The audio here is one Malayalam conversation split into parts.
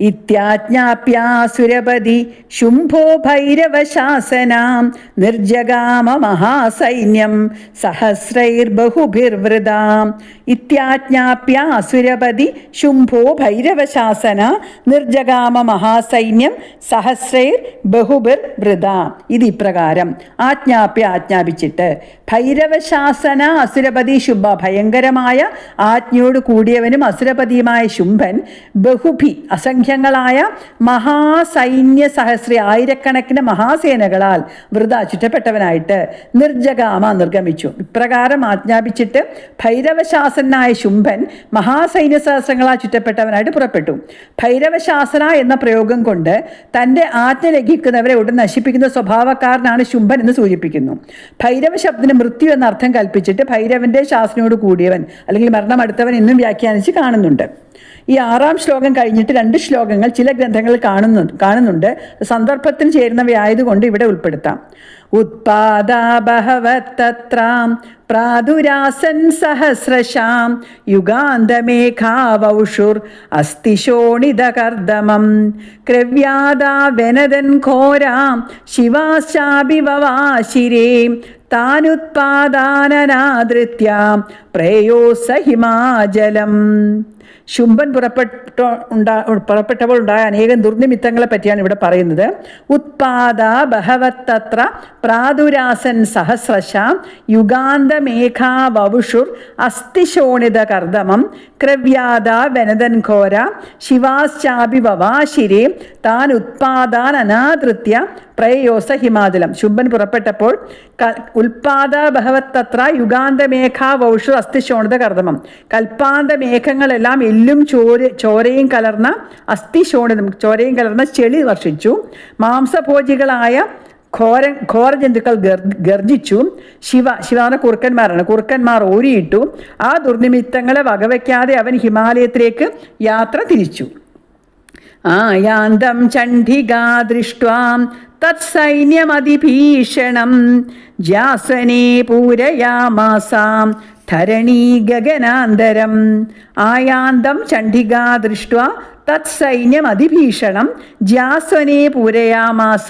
ഇത്യാജ്ഞാപ്യാസുരപതി ശുംഭോ ഭൈരവശാസനാം നിർജഗാമ മഹാസൈന്യം സഹസ്രൈർബഹുഭിർവൃതാം. ഇത്യാജ്ഞാപ്യാസുരപതി ശുംഭോ ഭൈരവശാസന നിർജഗാമ മഹാസൈന്യം സഹസ്രൈർ ബഹുബിർ വൃതാം ഇത് ഇപ്രകാരം ആജ്ഞാപ്യ ആജ്ഞാപിച്ചിട്ട് ഭൈരവശാസന അസുരപതി ശുംഭ ഭയങ്കരമായ ആജ്ഞയോട് കൂടിയവനും അസുരപതിയുമായ ശുംഭൻ ബഹുഭി അസംഖ്യങ്ങളായ മഹാസൈന്യ സഹസ്രി ആയിരക്കണക്കിന് മഹാസേനകളാൽ വൃത ചുറ്റപ്പെട്ടവനായിട്ട് നിർജഗാമ നിർഗമിച്ചു. ഇപ്രകാരം ആജ്ഞാപിച്ചിട്ട് ഭൈരവശാസനായ ശുംഭൻ മഹാസൈന്യ സഹസ്രങ്ങളാൽ ചുറ്റപ്പെട്ടവനായിട്ട് പുറപ്പെട്ടു. ഭൈരവശാസന എന്ന പ്രയോഗം കൊണ്ട് തന്റെ ആജ്ഞ ലംഘിക്കുന്നവരെ ഉടൻ നശിപ്പിക്കുന്ന സ്വഭാവക്കാരനാണ് ശുംഭൻ എന്ന് സൂചിപ്പിക്കുന്നു. ഭൈരവ ശബ്ദത്തിന് മൃത്യു എന്ന അർത്ഥം കൽപ്പിച്ചിട്ട് ഭൈരവന്റെ ശാസനയോട് കൂടിയവൻ അല്ലെങ്കിൽ മരണമടുത്തവൻ എന്നും വ്യാഖ്യാനിച്ച് കാണുന്നുണ്ട്. ഈ ആറാം ശ്ലോകം കഴിഞ്ഞിട്ട് രണ്ട് ശ്ലോകങ്ങൾ ചില ഗ്രന്ഥങ്ങളിൽ കാണുന്നു കാണുന്നുണ്ട്. സന്ദർഭത്തിന് ചേരുന്നവയായതുകൊണ്ട് ഇവിടെ ഉൾപ്പെടുത്താം. ഉത്പാദാബഹവത്തത്രാം പ്രാദുരാസൻ സഹസ്രശാം യുഗാന്തമേഘാവൗഷുർ അസ്ഥിശോണിതകർദമം ക്രവ്യാദാ വെനദൻ ഘോരാം ശിവാശാഭിവവാശിരേ താനുത്പാദാനനാദൃത്യാം പ്രേയോസ ഹിമാചലം ശുംഭൻ പുറപ്പെട്ട ഉണ്ടാ പുറപ്പെട്ടപ്പോൾ ഉണ്ടായ അനേകം ദുർനിമിത്തങ്ങളെ പറ്റിയാണ് ഇവിടെ പറയുന്നത്. ഉത്പാദ ബഹവത്തത്ര പ്രാദുരാസൻ സഹസ്രശ യുഗാന്തമേഘാ വവുഷുർ അസ്ഥിശോണിത കർദമം ക്രവ്യാദ വനതൻ ഘോര ശിവാശ്ചാപി വവാശിരേ താൻ ഉത്പാദാൻ അനാദൃത്യ പ്രയോസ ഹിമാചലം. ശുംഭൻ പുറപ്പെട്ടപ്പോൾ ഉൽപാദ ബഹവത്തത്ര യുഗാന്തമേഘ വൗഷു അസ്ഥിശോണിത കർദമം. കൽപ്പാന്ത മേഘങ്ങളെല്ലാം എല്ലും ചോര ചോരയും കലർന്ന അസ്ഥിശോണിതം ചോരയും കലർന്ന ചെളി വർഷിച്ചു. മാംസഭോജികളായ ഘോര ഘോര ജന്തുക്കൾ ഗർജിച്ചു. ശിവ ശിവാന കുറുക്കന്മാരാണ്. കുറുക്കന്മാർ ഓരിയിട്ടു ആ ദുർനിമിത്തങ്ങളെ വകവയ്ക്കാതെ അവൻ ഹിമാലയത്തിലേക്ക് യാത്ര തിരിച്ചു. ആയാന്തം ചണ്ഡികാ ദൃഷ്ട്വാം തത്സൈന്യമതിഭീഷണം. ജാസനെ പൂരയാമാസാം. ധരണീ ഗഗനാന്തരം ആയാന്തം ചണ്ഡികാ ദൃഷ്ട്വാ തത്സൈന്യം അതിഭീഷണം ജാസ്വനെ പൂരയാമാസ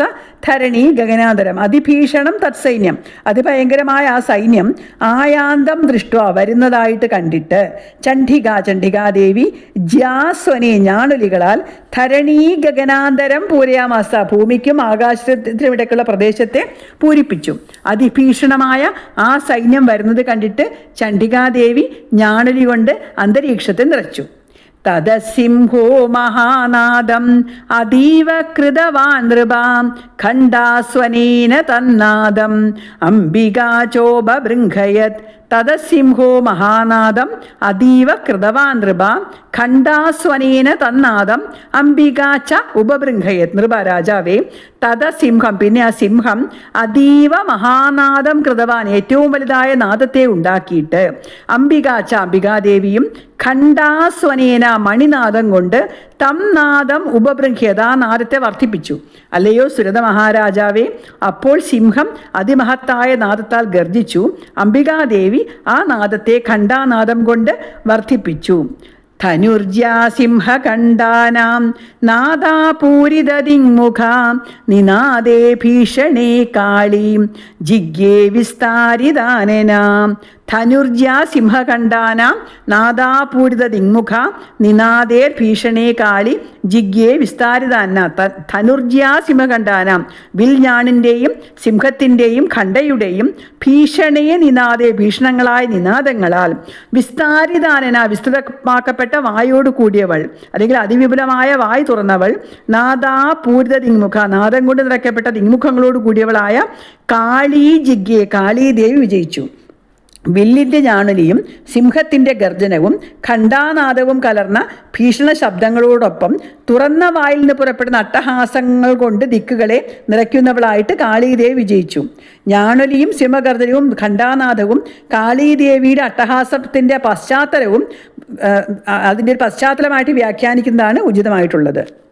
ധരണി ഗഗനാന്തരം അതിഭീഷണം തത്സൈന്യം. അതിഭയങ്കരമായ ആ സൈന്യം ആയാന്തം ദൃഷ്ട വരുന്നതായിട്ട് കണ്ടിട്ട്. ചണ്ഡിക ചണ്ഡികാദേവി ജാസ്വനെ ഞാണുലികളാൽ ധരണി ഗഗനാന്തരം പൂരയാമാസ ഭൂമിക്കും ആകാശത്തിനും ഇടയ്ക്കുള്ള പ്രദേശത്തെ പൂരിപ്പിച്ചു. അതിഭീഷണമായ ആ സൈന്യം വരുന്നത് കണ്ടിട്ട് ചണ്ഡികാദേവി ഞാണുലി കൊണ്ട് അന്തരീക്ഷത്തെ നിറച്ചു. തദസിംഹോ മഹാനാദം കൃതവാൻ നൃപാം. ഖണ്ഡാസ്വനീന തന്നാദം. അംബികാചോപബൃംഘയത് തദസിംഹോ മഹാനാദം. അതീവ കൃതവാൻ നൃപ. ഖണ്ഡാസ്വനേന തന്നാദം. അംബികാച്ച ഉപബൃംഘയത് നൃപ രാജാവേ തദസിംഹം പിന്നെ ആ സിംഹം അതീവ മഹാനാദം കൃതവാൻ ഏറ്റവും വലുതായ നാദത്തെ ഉണ്ടാക്കിയിട്ട് അംബികാച്ച അംബികാദേവിയും ഖണ്ഡാസ്വനേന മണിനാദം കൊണ്ട് തം നാദം ഉപബൃഹ്യത നാദത്തെ വർദ്ധിപ്പിച്ചു. അല്ലയോ സുരത മഹാരാജാവേ അപ്പോൾ സിംഹം അതിമഹത്തായ നാദത്താൽ ഗർജിച്ചു. അംബികാദേവി ആ നാദത്തെ ഖണ്ഡാനാദം കൊണ്ട് വർദ്ധിപ്പിച്ചു. ധനുർജ്യാസിംഹകണ്ഠാനാം നാദാപൂരിതദിങ്മുഖാം നിനാദേ ഭീഷണേ കാളീം. ജിഗ്യേ വിസ്താരിതാനനാം ധനുർജ്യാ സിംഹകണ്ഠാനാം നാദാപൂരിത ദിങ്മുഖ നിനാദേർ ഭീഷണേ കാളി ജിഗ്യേ വിസ്താരിതാന്ന ധനുർജ്യാ സിംഹകണ്ഠാനാം വിൽഞാണിന്റെയും സിംഹത്തിന്റെയും ഖണ്ഡയുടെയും ഭീഷണേ നിനാദേ ഭീഷണങ്ങളായ നിനാദങ്ങളാൽ വിസ്താരിതാനന വിസ്തൃതമാക്കപ്പെട്ട വായോട് കൂടിയവൾ അല്ലെങ്കിൽ അതിവിപുലമായ വായ് തുറന്നവൾ നാദാപൂരിത ദിങ്മുഖ നാദം കൊണ്ട് നിറയ്ക്കപ്പെട്ട ദിങ്മുഖങ്ങളോട് കൂടിയവളായ കാളി ജിഗ്യേ കാളി ദേവി വിജയിച്ചു. വില്ലിന്റെ ഞാണലിയും സിംഹത്തിന്റെ ഗർജനവും ഖണ്ഡാനാദവും കലർന്ന ഭീഷണ ശബ്ദങ്ങളോടൊപ്പം തുറന്ന വായിൽ നിന്ന് പുറപ്പെടുന്ന അട്ടഹാസങ്ങൾ കൊണ്ട് ദിക്കുകളെ നിറയ്ക്കുന്നവളായിട്ട് കാളീദേവി വിജയിച്ചു. ഞാണലിയും സിംഹഗർജനവും ഖണ്ഡാനാദവും കാളീദേവിയുടെ അട്ടഹാസത്തിന്റെ പശ്ചാത്തലവും അതിന്റെ ഒരു പശ്ചാത്തലമായിട്ട് വ്യാഖ്യാനിക്കുന്നതാണ് ഉചിതമായിട്ടുള്ളത്.